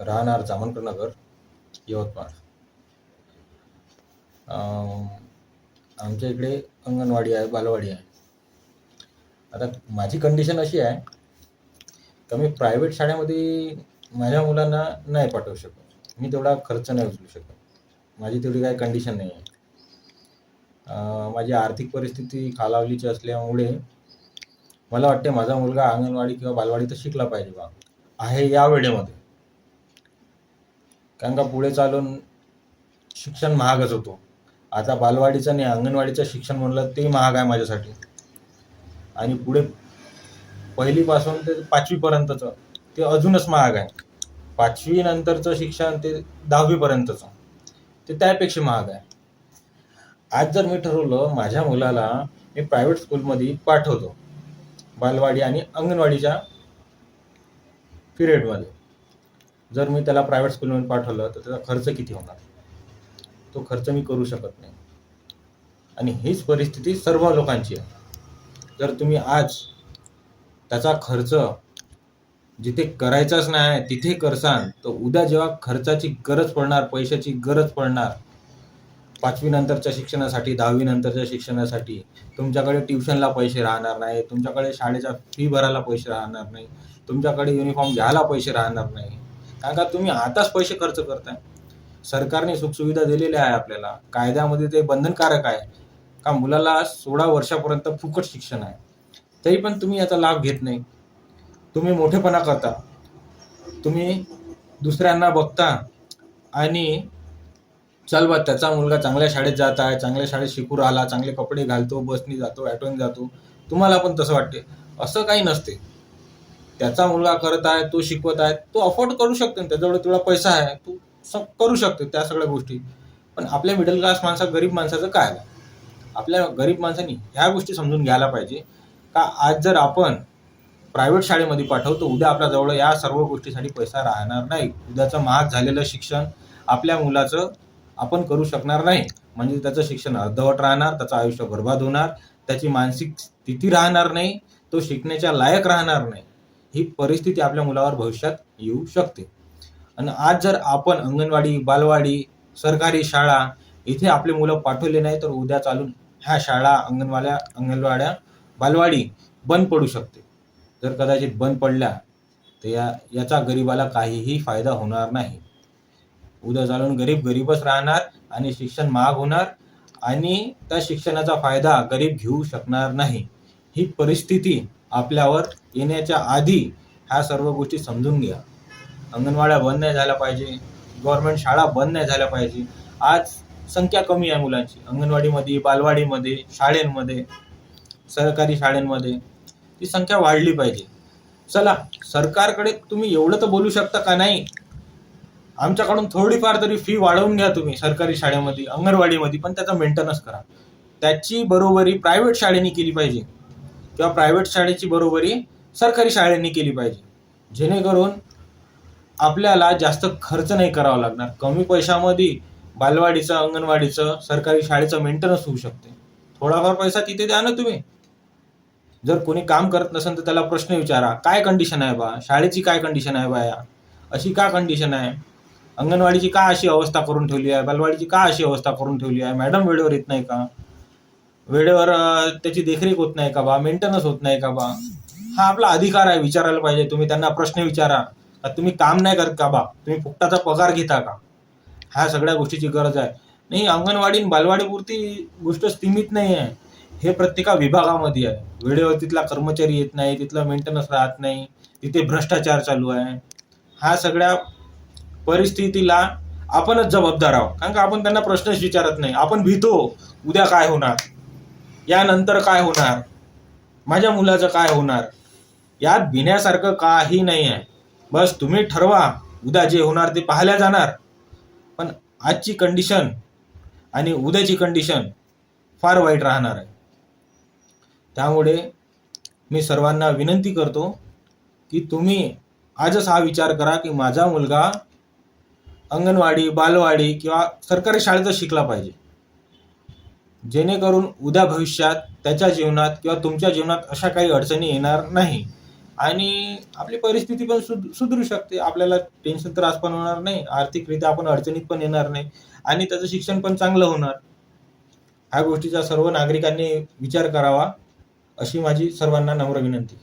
राहणार जामनकर नगर यवतमाळ आमच्या इकडे अंगणवाडी आहे बालवाडी आहे. आता माझी कंडिशन अशी आहे का मी प्रायव्हेट शाळेमध्ये माझ्या मुलांना नाही पाठवू शकत. मी तेवढा खर्च नाही उचलू शकत. माझी तेवढी काही कंडिशन नाही आहे. माझी आर्थिक परिस्थिती खालावलीची असल्यामुळे मला वाटते माझा मुलगा अंगणवाडी किंवा बालवाडी तर शिकला पाहिजे बा. आहे या वेळेमध्ये. कारण का पुढे चालून शिक्षण महागच होतो. आता बालवाडीचं नाही अंगणवाडीचं शिक्षण म्हणलं ते महाग आहे माझ्यासाठी. आणि पुढे पहिलीपासून ते पाचवीपर्यंतचं ते अजूनच महाग आहे. पाचवी नंतरचं शिक्षण ते दहावीपर्यंतचं ते त्यापेक्षा महाग आहे. आज जर मी ठरवलं माझ्या मुलाला मी प्रायव्हेट स्कूलमध्ये पाठवतो. बालवाडी आणि अंगणवाडीच्या पिरियडमध्ये जर मी त्याला प्रायव्हेट स्कूलमध्ये पाठवलं तर त्याचा खर्च किती होणार? तो खर्च मी करू शकत नाही. आणि हीच परिस्थिती सर्व लोकांची आहे. जर तुम्ही आज त्याचा खर्च जिथे करायचाच नाही तिथे करसान तर उद्या जेव्हा खर्चाची गरज पडणार पैशाची गरज पडणार पाचवी नंतरच्या शिक्षणासाठी दहावी नंतरच्या शिक्षणासाठी तुमच्याकडे ट्युशनला पैसे राहणार नाही तुमच्याकडे शाळेच्या फी भरायला पैसे राहणार नाही तुमच्याकडे युनिफॉर्म घ्यायला पैसे राहणार नाही कारण का तुम्ही आताच पैसे खर्च करताय. सरकारने सुखसुविधा दिलेल्या आहे आपल्याला. कायद्यामध्ये ते बंधनकारक आहे. का मुलाला सोळा वर्षापर्यंत फुकट शिक्षण आहे. तरी पण तुम्ही याचा लाभ घेत नाही. तुम्ही मोठेपणा करता. तुम्ही दुसऱ्यांना बघता आणि चल बा त्याचा मुलगा चांगल्या शाळेत जात आहे चांगल्या शाळेत शिकू राहिला चांगले कपडे घालतो बसनी जातो ॲटोने जातो. तुम्हाला पण तसं वाटते. असं काही नसते. त्याचा मुलगा करत आहे तो शिकवत आहे तो अफोर्ड करू शकतो. त्याच्याजवळ तेवढा पैसा आहे तो करू शकतो त्या सगळ्या गोष्टी. पण आपल्या मिडल क्लास माणसा गरीब माणसाचं काय आहे? आपल्या गरीब माणसांनी ह्या गोष्टी समजून घ्यायला पाहिजे. का आज जर आपण प्रायव्हेट शाळेमध्ये पाठवतो उद्या आपल्याजवळ या सर्व गोष्टीसाठी पैसा राहणार नाही. उद्याचं महाग झालेलं शिक्षण आपल्या मुलाचं आपण करू शकणार नाही. म्हणजे त्याचं शिक्षण अर्धवट राहणार त्याचं आयुष्य बर्बाद होणार त्याची मानसिक स्थिती राहणार नाही तो शिकण्याच्या लायक राहणार नाही. ही परिस्थिती आपल्या मुलावर भविष्यात येऊ शकते. आणि आज जर आपण अंगणवाडी बालवाडी सरकारी शाळा इथे आपले मुलं पाठवले नाही तर उद्या चालून ह्या शाळा अंगणवाड्या अंगणवाड्या बालवाडी बंद पडू शकते. जर कदाचित बंद पडल्या तर या याचा गरिबाला काहीही फायदा होणार नाही. उद्या चालून गरीब गरीबच राहणार आणि शिक्षण महाग होणार आणि त्या शिक्षणाचा फायदा गरीब घेऊ शकणार नाही. ही परिस्थिती आपल्यावर येण्याच्या आधी ह्या सर्व गोष्टी समजून घ्या. अंगणवाड्या बंद नाही झाल्या पाहिजे गव्हर्नमेंट शाळा बंद नाही झाल्या पाहिजे. आज संख्या कमी आहे मुलांची. अंगणवाडीमध्ये बालवाडीमध्ये शाळेंमध्ये सरकारी शाळेंमध्ये ती संख्या वाढली पाहिजे. चला सरकारकडे तुम्ही एवढं तर बोलू शकता का नाही? आमच्याकडून थोडीफार तरी फी वाढवून घ्या तुम्ही सरकारी शाळेमध्ये अंगणवाडीमध्ये पण त्याचा मेंटेनन्स करा. त्याची बरोबरी प्रायव्हेट शाळेने केली पाहिजे. किंवा प्रायव्हेट शाळेची बरोबरी सरकारी शाळेंनी केली पाहिजे. जेणेकरून आपल्याला जास्त खर्च नाही करावा लागणार. कमी पैशामध्ये बालवाडीचं अंगणवाडीचं सरकारी शाळेचं मेंटेनन्स होऊ शकते. थोडाफार पैसा तिथे द्या ना तुम्ही. जर कोणी काम करत नसेल तर त्याला प्रश्न विचारा काय कंडिशन आहे बा? शाळेची काय कंडिशन आहे बा या अशी का कंडिशन आहे? अंगणवाडीची का अशी अवस्था करून ठेवली आहे? बालवाडीची का अशी अवस्था करून ठेवली आहे? मॅडम वेळेवर येत नाही का? वेळेवर त्याची देखरेख होत नाही का बा? मेंटेनन्स होत नाही का बा? हा आपला अधिकार आहे विचारायला पाहिजे. तुम्ही त्यांना प्रश्न विचारा. तुम्ही काम नाही करत का बा? तुम्ही फुकटाचा पगार घेता का? ह्या सगळ्या गोष्टीची गरज आहे. नाही अंगणवाडी आणि बालवाडीपुरती गोष्ट सीमित नाही आहे. हे प्रत्येका विभागामध्ये आहे. वेळेवर तिथला कर्मचारी येत नाही तिथला मेंटेनन्स राहत नाही तिथे भ्रष्टाचार चालू आहे. ह्या सगळ्या परिस्थितीला आपणच जबाबदार आहोत. कारण का आपण त्यांना प्रश्नच विचारत नाही. आपण भीतो. उद्या काय होणार? यानंतर काय होणार? माझ्या मुलाचं काय होणार? यात भिण्यासारखं काही नाही आहे बस तुम्ही ठरवा उद्या जे होणार ते पाहायला जाणार. पण आजची कंडिशन आणि उद्याची कंडिशन फार वाईट राहणार आहे. त्यामुळे मी सर्वांना विनंती करतो की तुम्ही आजच हा विचार करा की माझा मुलगा अंगणवाडी बालवाडी किंवा सरकारी शाळेतच शिकला पाहिजे. जेणेकरून उद्या भविष्यात त्याच्या जीवनात किंवा तुमच्या जीवनात अशा काही अडचणी येणार नाही. आणि आपली परिस्थिती पण सुध सुधरू शकते. आपल्याला टेन्शन त्रास पण होणार नाही. आर्थिकरित्या आपण अडचणीत पण येणार नाही. आणि त्याचं शिक्षण पण चांगलं होणार. ह्या गोष्टीचा सर्व नागरिकांनी विचार करावा अशी माझी सर्वांना नम्र विनंती.